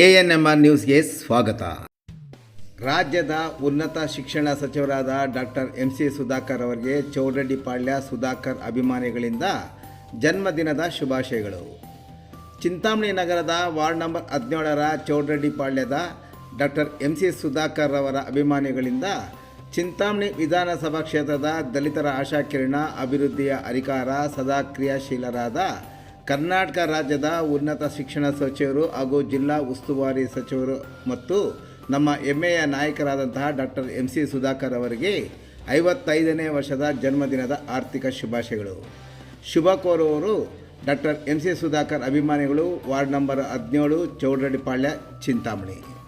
A N M R ನ್ಯೂಸ್ಗೆ ಸ್ವಾಗತ. ರಾಜ್ಯದ ಉನ್ನತ ಶಿಕ್ಷಣ ಸಚಿವರಾದ ಡಾಕ್ಟರ್ ಎಂ ಸಿ ಸುಧಾಕರ್ ಅವರಿಗೆ ಚೌಡರೆಡ್ಡಿಪಾಳ್ಯ ಸುಧಾಕರ್ ಅಭಿಮಾನಿಗಳಿಂದ ಜನ್ಮದಿನದ ಶುಭಾಶಯಗಳು. ಚಿಂತಾಮಣಿ ನಗರದ ವಾರ್ಡ್ ನಂಬರ್ ಹದಿನೇಳರ ಚೌಡರೆಡ್ಡಿಪಾಳ್ಯದ ಡಾಕ್ಟರ್ ಎಂ ಸಿ ಸುಧಾಕರ್ ಅವರ ಅಭಿಮಾನಿಗಳಿಂದ ಚಿಂತಾಮಣಿ ವಿಧಾನಸಭಾ ಕ್ಷೇತ್ರದ ದಲಿತರ ಆಶಾಕಿರಣ ಅಭಿವೃದ್ಧಿಯ ಅಧಿಕಾರ ಸದಾ ಕ್ರಿಯಾಶೀಲರಾದ ಕರ್ನಾಟಕ ರಾಜ್ಯದ ಉನ್ನತ ಶಿಕ್ಷಣ ಸಚಿವರು ಹಾಗೂ ಜಿಲ್ಲಾ ಉಸ್ತುವಾರಿ ಸಚಿವರು ಮತ್ತು ನಮ್ಮ ಹೆಮ್ಮೆಯ ನಾಯಕರಾದಂತಹ ಡಾಕ್ಟರ್ ಎಂ ಸಿ ಸುಧಾಕರ್ ಅವರಿಗೆ ಐವತ್ತೈದನೇ ವರ್ಷದ ಜನ್ಮದಿನದ ಆರ್ಥಿಕ ಶುಭಾಶಯಗಳು. ಶುಭ ಕೋರುವವರು ಡಾಕ್ಟರ್ ಎಂ ಸಿ ಸುಧಾಕರ್ ಅಭಿಮಾನಿಗಳು, ವಾರ್ಡ್ ನಂಬರ್ ಹದಿನೇಳು, ಚೌಡರಡಿಪಾಳ್ಯ, ಚಿಂತಾಮಣಿ.